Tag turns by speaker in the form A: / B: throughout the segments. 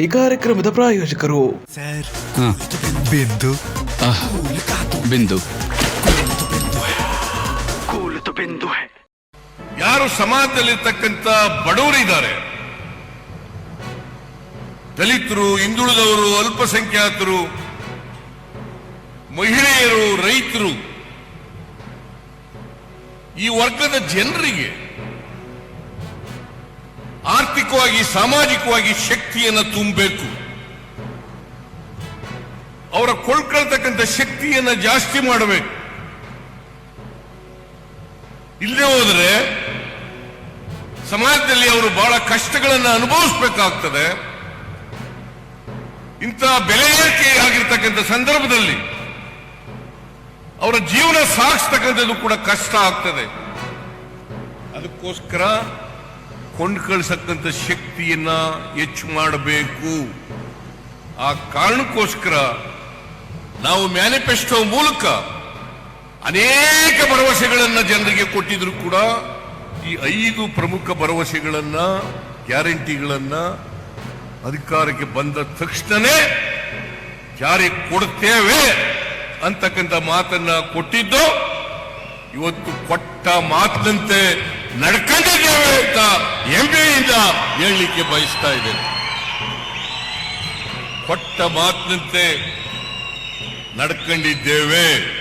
A: ಈ ಕಾರ್ಯಕ್ರಮದ ಪ್ರಾಯೋಜಕರು.
B: ಬಿಂದು.
C: ಬಿಂದು.
D: ಯಾರು ಸಮಾಜದಲ್ಲಿರ್ತಕ್ಕಂಥ ಬಡವರಿದ್ದಾರೆ ದಲಿತರು ಹಿಂದುಳಿದವರು ಅಲ್ಪಸಂಖ್ಯಾತರು ಮಹಿಳೆಯರು ರೈತರು ಈ ವರ್ಗದ ಜನರಿಗೆ ಆರ್ಥಿಕವಾಗಿ ಸಾಮಾಜಿಕವಾಗಿ ಶಕ್ತಿಯನ್ನು ತುಂಬಬೇಕು. ಅವರ ಕೊಳ್ಕೊಳ್ತಕ್ಕಂಥ ಶಕ್ತಿಯನ್ನು ಜಾಸ್ತಿ ಮಾಡಬೇಕು. ಇಲ್ಲದೆ ಹೋದರೆ ಸಮಾಜದಲ್ಲಿ ಅವರು ಬಹಳ ಕಷ್ಟಗಳನ್ನು ಅನುಭವಿಸಬೇಕಾಗ್ತದೆ. ಇಂತಹ ಬೆಲೆ ಏರಿಕೆ ಆಗಿರ್ತಕ್ಕಂಥ ಸಂದರ್ಭದಲ್ಲಿ ಅವರ ಜೀವನ ಸಾಗಿಸ್ತಕ್ಕಂಥದ್ದು ಕೂಡ ಕಷ್ಟ ಆಗ್ತದೆ. ಅದಕ್ಕೋಸ್ಕರ ಕೊಂಡು ಕಳಿಸಕ್ಕಂಥ ಶಕ್ತಿಯನ್ನ ಹೆಚ್ಚು ಮಾಡಬೇಕು. ಆ ಕಾರಣಕ್ಕೋಸ್ಕರ ನಾವು ಮ್ಯಾನಿಫೆಸ್ಟೋ ಮೂಲಕ ಅನೇಕ ಭರವಸೆಗಳನ್ನು ಜನರಿಗೆ ಕೊಟ್ಟಿದ್ರು ಕೂಡ ಈ ಐದು ಪ್ರಮುಖ ಭರವಸೆಗಳನ್ನು, ಗ್ಯಾರಂಟಿಗಳನ್ನ ಅಧಿಕಾರಕ್ಕೆ ಬಂದ ತಕ್ಷಣನೇ ಜಾರಿ ಕೊಡ್ತೇವೆ ಅಂತಕ್ಕಂಥ ಮಾತನ್ನ ಕೊಟ್ಟಿದ್ದು. ಇವತ್ತು ಕೊಟ್ಟ ಮಾತಿನಂತೆ ನಡ್ಕೊಂಡಿದ್ದೇವೆ ಅಂತ ಹೆಮ್ಮೆಯಿಂದ ಹೇಳಲಿಕ್ಕೆ ಬಯಸ್ತಾ ಇದ್ದೇನೆ. ಕೊಟ್ಟ ಮಾತಿನಂತೆ ನಡ್ಕೊಂಡಿದ್ದೇವೆ.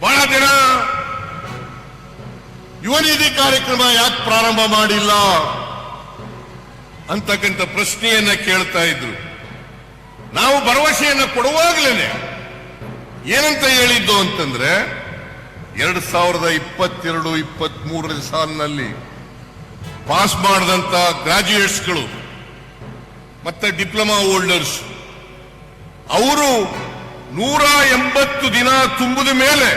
D: ಬಹಳ ದಿನ ಯುವ ನಿಧಿ ಕಾರ್ಯಕ್ರಮ ಯಾಕೆ ಪ್ರಾರಂಭ ಮಾಡಿಲ್ಲ ಅಂತಕ್ಕಂಥ ಪ್ರಶ್ನೆಯನ್ನ ಕೇಳ್ತಾ ಇದ್ರು. ನಾವು ಭರವಸೆಯನ್ನು ಕೊಡುವಾಗಲೇ ಏನಂತ ಹೇಳಿದ್ದು ಅಂತಂದ್ರೆ ಎರಡ್ ಸಾವಿರದ ಇಪ್ಪತ್ತೆರಡು ಇಪ್ಪತ್ತ್ ಮೂರನೇ ಸಾಲಿನಲ್ಲಿ ಪಾಸ್ ಮಾಡಿದಂತ ಗ್ರಾಜ್ಯುಯೇಟ್ಸ್ಗಳು ಮತ್ತೆ ಡಿಪ್ಲೊಮಾ ಹೋಲ್ಡರ್ಸ್, ಅವರು ನೂರ ಎಂಬತ್ತು ದಿನ ತುಂಬಿದ ಮೇಲೆ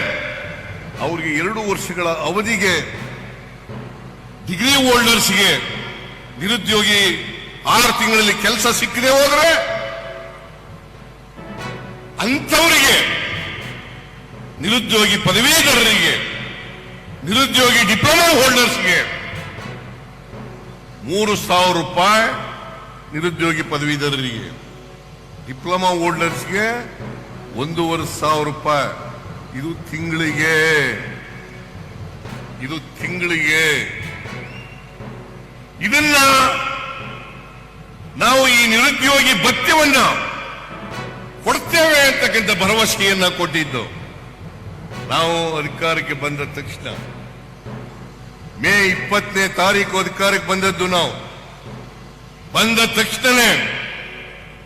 D: ಅವ್ರಿಗೆ ಎರಡು ವರ್ಷಗಳ ಅವಧಿಗೆ ಡಿಗ್ರಿ ಹೋಲ್ಡರ್ಸ್ಗೆ ನಿರುದ್ಯೋಗಿ ಆರು ತಿಂಗಳಲ್ಲಿ ಕೆಲಸ ಸಿಕ್ಕದೆ ಹೋದ್ರೆ ಅಂಥವರಿಗೆ ನಿರುದ್ಯೋಗಿ ಪದವೀಧರರಿಗೆ, ನಿರುದ್ಯೋಗಿ ಡಿಪ್ಲೊಮಾ ಹೋಲ್ಡರ್ಸ್ಗೆ ಮೂರು ಸಾವಿರ ರೂಪಾಯಿ ನಿರುದ್ಯೋಗಿ ಪದವೀಧರರಿಗೆ ಡಿಪ್ಲೊಮಾ ಹೋಲ್ಡರ್ಸ್ಗೆ ಒಂದೂವರೆ ಸಾವಿರ ರೂಪಾಯಿ. ಇದು ತಿಂಗಳಿಗೆ ಇದು ತಿಂಗಳಿಗೆ. ಇದನ್ನ ನಾವು ಈ ನಿರುದ್ಯೋಗಿ ಭತ್ಯವನ್ನ ಕೊಡ್ತೇವೆ ಅಂತಕ್ಕಂಥ ಭರವಸೆಯನ್ನ ಕೊಟ್ಟಿದ್ದು. ನಾವು ಅಧಿಕಾರಕ್ಕೆ ಬಂದ ತಕ್ಷಣ ಮೇ ಇಪ್ಪತ್ತನೇ ತಾರೀಕು ಅಧಿಕಾರಕ್ಕೆ ಬಂದದ್ದು ನಾವು. ಬಂದ ತಕ್ಷಣನೇ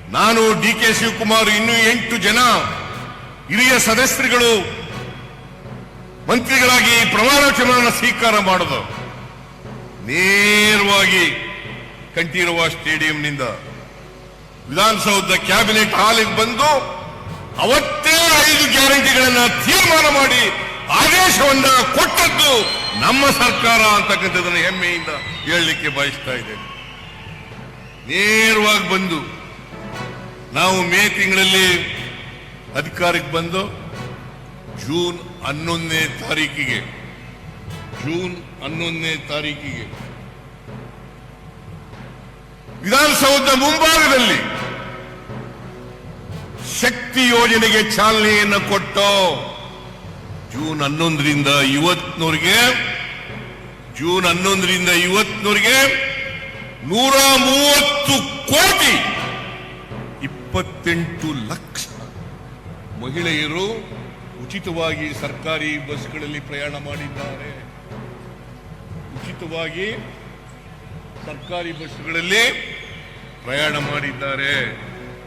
D: ನಾನು ಡಿ ಕೆ ಶಿವಕುಮಾರ್ ಇನ್ನೂ ಎಂಟು ಜನ ಹಿರಿಯ ಸದಸ್ಯರುಗಳು ಮಂತ್ರಿಗಳಾಗಿ ಪ್ರಮಾಣ ಸ್ವೀಕಾರ ಮಾಡೋದು ನೇರವಾಗಿ ಕಂಠೀರವ ಸ್ಟೇಡಿಯಂನಿಂದ ವಿಧಾನಸೌಧದ ಕ್ಯಾಬಿನೆಟ್ ಹಾಲಿಗೆ ಬಂದು ಅವತ್ತೇ ಐದು ಗ್ಯಾರಂಟಿಗಳನ್ನ ತೀರ್ಮಾನ ಮಾಡಿ ಆದೇಶವನ್ನ ಕೊಟ್ಟದ್ದು ನಮ್ಮ ಸರ್ಕಾರ ಅಂತಕ್ಕಂಥದ್ದನ್ನು ಹೆಮ್ಮೆಯಿಂದ ಹೇಳಲಿಕ್ಕೆ ಬಯಸ್ತಾ ಇದ್ದೇನೆ. ನೇರವಾಗಿ ಬಂದು ನಾವು ಮೇ ತಿಂಗಳಲ್ಲಿ ಅಧಿಕಾರಕ್ಕೆ ಬಂದು ಜೂನ್ ಹನ್ನೊಂದನೇ ತಾರೀಕಿಗೆ, ಜೂನ್ ಹನ್ನೊಂದನೇ ತಾರೀಕಿಗೆ ವಿಧಾನಸೌಧ ಮುಂಭಾಗದಲ್ಲಿ ಶಕ್ತಿ ಯೋಜನೆಗೆ ಚಾಲನೆಯನ್ನು ಕೊಟ್ಟು ಜೂನ್ ಹನ್ನೊಂದರಿಂದ ಇವತ್ನೂರಿಗೆ ಜೂನ್ ಹನ್ನೊಂದರಿಂದ ಇವತ್ನೂರಿಗೆ ನೂರ ಮೂವತ್ತು ಕೋಟಿ ಇಪ್ಪತ್ತೆಂಟು ಲಕ್ಷ ಮಹಿಳೆಯರು ಉಚಿತವಾಗಿ ಸರ್ಕಾರಿ ಬಸ್ಗಳಲ್ಲಿ ಪ್ರಯಾಣ ಮಾಡಿದ್ದಾರೆ. ಉಚಿತವಾಗಿ ಸರ್ಕಾರಿ ಬಸ್ಗಳಲ್ಲಿ ಪ್ರಯಾಣ ಮಾಡಿದ್ದಾರೆ.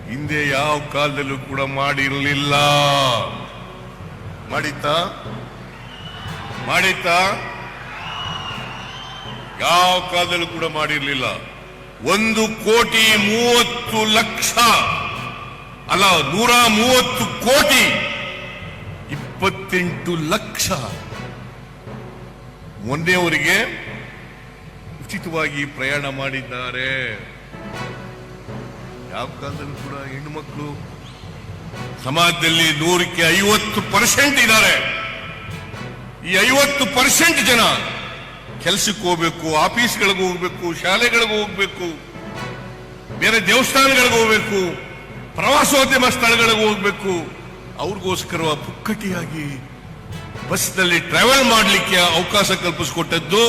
D: ಹಿಂದೆ ಯಾವ ಕಾಲದಲ್ಲೂ ಕೂಡ ಮಾಡಿರಲಿಲ್ಲ. ಮಾಡಿತ್ತಾ? ಮಾಡಿತ್ತಾ? ಯಾವ ಕಾಲದಲ್ಲೂ ಕೂಡ ಮಾಡಿರಲಿಲ್ಲ. ಒಂದು ಕೋಟಿ ಮೂವತ್ತು ಲಕ್ಷ, ಅಲ್ಲ, ನೂರ ಮೂವತ್ತು ಕೋಟಿ, ಇಪ್ಪತ್ತೆಂಟು ಲಕ್ಷ. ಮೊನ್ನೆಯವರಿಗೆ ಉಚಿತವಾಗಿ ಪ್ರಯಾಣ ಮಾಡಿದ್ದಾರೆ. ಯಾವ ಕಾಲದಲ್ಲಿ ಕೂಡ ಹೆಣ್ಣು ಮಕ್ಕಳು ಸಮಾಜದಲ್ಲಿ ನೂರಕ್ಕೆ ಐವತ್ತು ಪರ್ಸೆಂಟ್ ಇದ್ದಾರೆ. ಈ ಐವತ್ತು ಪರ್ಸೆಂಟ್ ಜನ ಕೆಲಸಕ್ಕೆ ಹೋಗ್ಬೇಕು, ಆಫೀಸ್ಗಳಿಗೆ ಹೋಗ್ಬೇಕು, ಶಾಲೆಗಳಿಗೆ ಹೋಗ್ಬೇಕು, ಬೇರೆ ದೇವಸ್ಥಾನಗಳಿಗೆ ಹೋಗ್ಬೇಕು, ಪ್ರವಾಸೋದ್ಯಮ ಸ್ಥಳಗಳಿಗೆ ಹೋಗ್ಬೇಕು. ಅವ್ರಿಗೋಸ್ಕರ ಪುಕ್ಕಟಿಯಾಗಿ ಬಸ್ನಲ್ಲಿ ಟ್ರಾವೆಲ್ ಮಾಡಲಿಕ್ಕೆ ಅವಕಾಶ ಕಲ್ಪಿಸಿಕೊಟ್ಟದ್ದು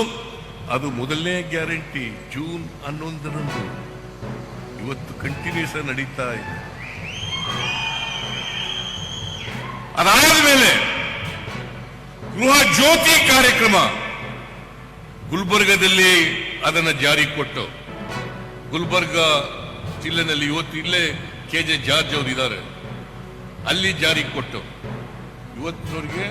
D: ಅದು ಮೊದಲನೇ ಗ್ಯಾರಂಟಿ ಜೂನ್ ಹನ್ನೊಂದರಂದು. ಇವತ್ತು ಕಂಟಿನ್ಯೂಸ್ ನಡೀತಾ ಇದೆ. ಅದಾದ ಮೇಲೆ ಗೃಹ ಜ್ಯೋತಿ ಕಾರ್ಯಕ್ರಮ ಗುಲ್ಬರ್ಗದಲ್ಲಿ ಅದನ್ನ ಜಾರಿ ಕೊಟ್ಟು ಗುಲ್ಬರ್ಗ ಜಿಲ್ಲೆನಲ್ಲಿ ಇವತ್ತು ಇಲ್ಲೇ ಕೆ ಜೆ ಜಾರ್ಜ್ ಅವರು ಇದ್ದಾರೆ. ಅಲ್ಲಿ ಜಾರಿ ಕೊಟ್ಟು ಇವತ್ತಿನವರಿಗೆ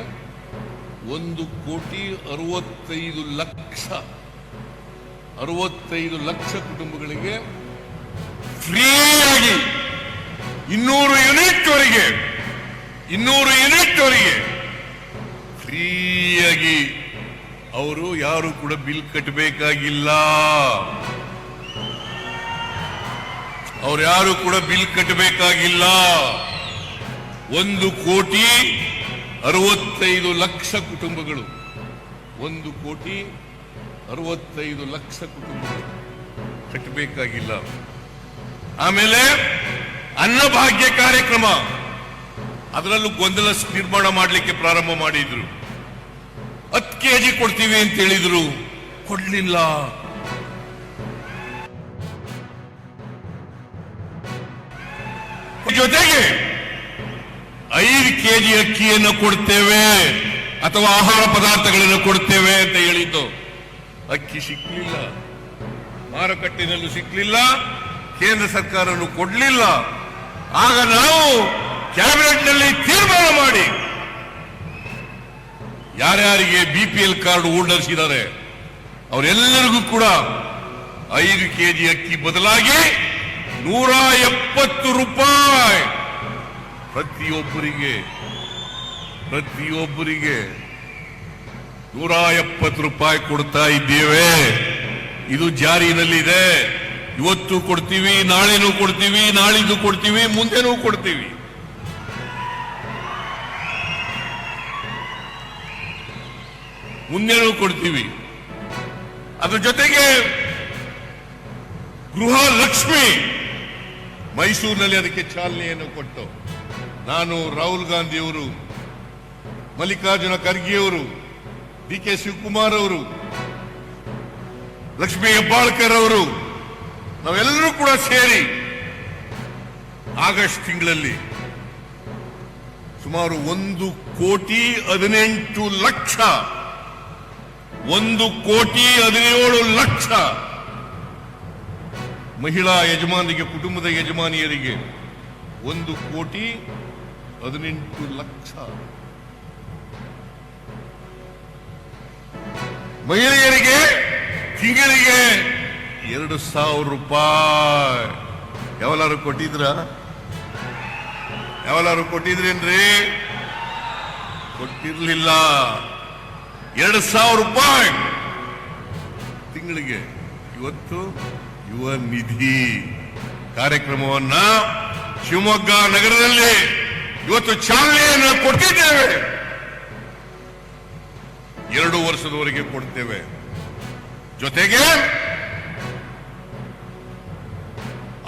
D: ಒಂದು ಕೋಟಿ ಅರವತ್ತೈದು ಲಕ್ಷ ಅರವತ್ತೈದು ಲಕ್ಷ ಕುಟುಂಬಗಳಿಗೆ ಫ್ರೀಯಾಗಿ ಇನ್ನೂರು ಯೂನಿಟ್ ವರೆಗೆ ಇನ್ನೂರು ಯೂನಿಟ್ ವರೆಗೆ ಫ್ರೀಯಾಗಿ ಅವರು ಯಾರು ಕೂಡ ಬಿಲ್ ಕಟ್ಟಬೇಕಾಗಿಲ್ಲ. ಅವ್ರು ಯಾರು ಕೂಡ ಬಿಲ್ ಕಟ್ಟಬೇಕಾಗಿಲ್ಲ. ಒಂದು ಕೋಟಿ ಅರವತ್ತೈದು ಲಕ್ಷ ಕುಟುಂಬಗಳು. ಒಂದು ಕೋಟಿ ಅರವತ್ತೈದು ಲಕ್ಷ ಕುಟುಂಬಗಳು ಕಟ್ಟಬೇಕಾಗಿಲ್ಲ. ಆಮೇಲೆ ಅನ್ನಭಾಗ್ಯ ಕಾರ್ಯಕ್ರಮ. ಅದರಲ್ಲೂ ಗೊಂದಲ ನಿರ್ಮಾಣ ಮಾಡಲಿಕ್ಕೆ ಪ್ರಾರಂಭ ಮಾಡಿದ್ರು. ಹತ್ತು ಕೆಜಿ ಕೊಡ್ತೀವಿ ಅಂತ ಹೇಳಿದ್ರು. ಕೊಡ್ಲಿಲ್ಲ. ಜೊತೆಗೆ ಐದು ಕೆಜಿ ಅಕ್ಕಿಯನ್ನು ಕೊಡ್ತೇವೆ ಅಥವಾ ಆಹಾರ ಪದಾರ್ಥಗಳನ್ನು ಕೊಡ್ತೇವೆ ಅಂತ ಹೇಳಿದ್ದು. ಅಕ್ಕಿ ಸಿಕ್ಲಿಲ್ಲ. ಮಾರುಕಟ್ಟೆಯಲ್ಲೂ ಸಿಕ್ಲಿಲ್ಲ. ಕೇಂದ್ರ ಸರ್ಕಾರವನ್ನು ಕೊಡ್ಲಿಲ್ಲ. ಆಗ ನಾವು ಕ್ಯಾಬಿನೆಟ್ನಲ್ಲಿ ತೀರ್ಮಾನ ಮಾಡಿ. ಯಾರ್ಯಾರಿಗೆ B P L card holders ಇದ್ದಾರೆ ಅವರೆಲ್ಲರಿಗೂ ಕೂಡ ಐದು ಕೆಜಿ ಅಕ್ಕಿ ಬದಲಾಗಿ ನೂರ ಎಪ್ಪತ್ತು ರೂಪಾಯಿ ಪ್ರತಿಯೊಬ್ಬರಿಗೆ ಪ್ರತಿಯೊಬ್ಬರಿಗೆ ನೂರ ಎಪ್ಪತ್ತು ರೂಪಾಯಿ ಕೊಡ್ತಾ ಇದ್ದೇವೆ. ಇದು ಜಾರಿನಲ್ಲಿದೆ. ಇವತ್ತು ಕೊಡ್ತೀವಿ, ನಾಳೆನೂ ಕೊಡ್ತೀವಿ, ನಾಳಿದ್ದು ಕೊಡ್ತೀವಿ, ಮುಂದೆನೂ ಕೊಡ್ತೀವಿ. ಮುಂದೆನೂ ಕೊಡ್ತೀವಿ. ಅದ್ರ ಜೊತೆಗೆ ಗೃಹ ಲಕ್ಷ್ಮಿ ಮೈಸೂರಿನಲ್ಲಿ ಅದಕ್ಕೆ ಚಾಲನೆಯನ್ನು ಕೊಟ್ಟು ನಾನು ರಾಹುಲ್ ಗಾಂಧಿಯವರು, ಮಲ್ಲಿಕಾರ್ಜುನ ಖರ್ಗೆಯವರು, ಡಿ ಕೆ ಶಿವಕುಮಾರ್ ಅವರು, ಲಕ್ಷ್ಮೀ ಹೆಬ್ಬಾಳ್ಕರ್ ಅವರು ನಾವೆಲ್ಲರೂ ಕೂಡ ಸೇರಿ ಆಗಸ್ಟ್ ತಿಂಗಳಲ್ಲಿ ಸುಮಾರು ಒಂದು ಕೋಟಿ ಹದಿನೆಂಟು ಲಕ್ಷ, ಒಂದು ಕೋಟಿ ಹದಿನೇಳು ಲಕ್ಷ ಮಹಿಳಾ ಯಜಮಾನಿಗೆ, ಕುಟುಂಬದ ಯಜಮಾನಿಯರಿಗೆ ಒಂದು ಕೋಟಿ ಹದಿನೆಂಟು ಲಕ್ಷ. ಮಹಿಳೆಯರಿಗೆ, ತಿಂಗಳಿಗೆ ಎರಡು ಸಾವಿರ ರೂಪಾಯಿ. ಯಾವಲಾರು ಕೊಟ್ಟಿದ್ರ? ಯಾವಲಾರು ಕೊಟ್ಟಿದ್ರೇನ್ರಿ? ಕೊಟ್ಟಿರ್ಲಿಲ್ಲ. ಎರಡು ಸಾವಿರ ರೂಪಾಯಿ. ತಿಂಗಳಿಗೆ ಇವತ್ತು ಯುವ ನಿಧಿ ಕಾರ್ಯಕ್ರಮವನ್ನ ಶಿವಮೊಗ್ಗ ನಗರದಲ್ಲಿ ಇವತ್ತು ಚಾಲನೆಯನ್ನು ಕೊಟ್ಟಿದ್ದೇವೆ ಎರಡು ವರ್ಷದವರೆಗೆ ಕೊಡ್ತೇವೆ. ಜೊತೆಗೆ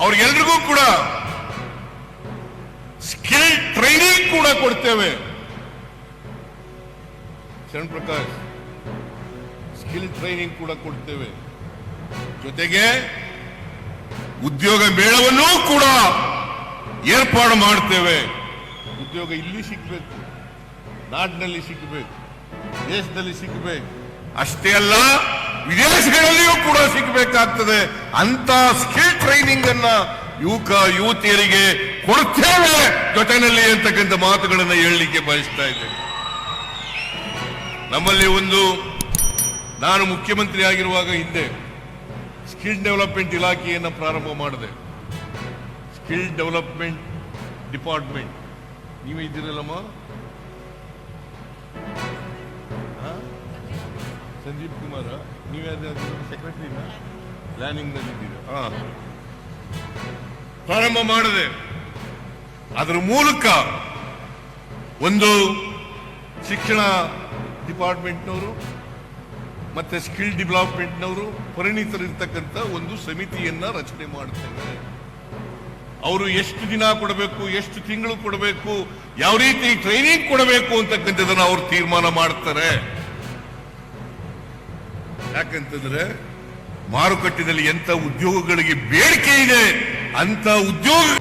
D: ಅವ್ರಿಗೆಲ್ರಿಗೂ ಕೂಡ ಸ್ಕಿಲ್ ಟ್ರೈನಿಂಗ್ ಕೂಡ ಕೊಡ್ತೇವೆ. ಶರಣ್ ಪ್ರಕಾಶ್ ಸ್ಕಿಲ್ ಟ್ರೈನಿಂಗ್ ಕೂಡ ಕೊಡ್ತೇವೆ. ಜೊತೆಗೆ ಉದ್ಯೋಗ ಮೇಳವನ್ನೂ ಕೂಡ ಏರ್ಪಾಡು ಮಾಡ್ತೇವೆ. ಉದ್ಯೋಗ ಇಲ್ಲಿ ಸಿಗ್ಬೇಕು, ನಾಡಿನಲ್ಲಿ ಸಿಗಬೇಕು, ದೇಶದಲ್ಲಿ ಸಿಗಬೇಕು. ಅಷ್ಟೇ ಅಲ್ಲ ವಿದೇಶಗಳಲ್ಲಿಯೂ ಕೂಡ ಸಿಗಬೇಕಾಗ್ತದೆ. ಅಂತ ಸ್ಕಿಲ್ ಟ್ರೈನಿಂಗ್ ಅನ್ನ ಯುವಕ, ಯುವತಿಯರಿಗೆ ಕೊಡ್ತೇವೆ ಜೊತೆನಲ್ಲಿ ಅಂತಕ್ಕಂಥ ಮಾತುಗಳನ್ನ ಹೇಳಲಿಕ್ಕೆ ಬಯಸ್ತಾ ಇದ್ದೇನೆ. ನಮ್ಮಲ್ಲಿ ಒಂದು ನಾನು ಮುಖ್ಯಮಂತ್ರಿ ಆಗಿರುವಾಗ ಹಿಂದೆ ಸ್ಕಿಲ್ ಡೆವಲಪ್ಮೆಂಟ್ ಇಲಾಖೆಯನ್ನು ಪ್ರಾರಂಭ ಮಾಡಿದೆ. ಸ್ಕಿಲ್ ಡೆವಲಪ್ಮೆಂಟ್ ಡಿಪಾರ್ಟ್ಮೆಂಟ್ ನೀವೇ ಇದ್ದೀರಲ್ಲಮ್ಮ? ಸಂಜೀವ್ ಕುಮಾರ, ನೀವೇ ಸೆಕ್ರೆಟರಿನ ಪ್ಲಾನಿಂಗ್ನಲ್ಲಿ ಇದ್ದೀರಾ? ಹಾ. ಪ್ರಾರಂಭ ಮಾಡಿದೆ. ಅದರ ಮೂಲಕ ಒಂದು ಶಿಕ್ಷಣ ಡಿಪಾರ್ಟ್ಮೆಂಟ್ನವರು ಮತ್ತೆ ಸ್ಕಿಲ್ ಡೆವಲಪ್ಮೆಂಟ್ನವರು ಪರಿಣಿತರಿರ್ತಕ್ಕಂಥ ಒಂದು ಸಮಿತಿಯನ್ನ ರಚನೆ ಮಾಡ್ತೇವೆ ಅವರು ಎಷ್ಟು ದಿನ ಕೊಡಬೇಕು, ಎಷ್ಟು ತಿಂಗಳು ಕೊಡಬೇಕು, ಯಾವ ರೀತಿ ಟ್ರೈನಿಂಗ್ ಕೊಡಬೇಕು ಅಂತಕ್ಕಂಥದನ್ನು ಅವರು ತೀರ್ಮಾನ ಮಾಡ್ತಾರೆ. ಯಾಕಂತಂದ್ರೆ ಮಾರುಕಟ್ಟೆಯಲ್ಲಿ ಎಂತ ಉದ್ಯೋಗಗಳಿಗೆ ಬೇಡಿಕೆ ಇದೆ ಅಂತ ಉದ್ಯೋಗ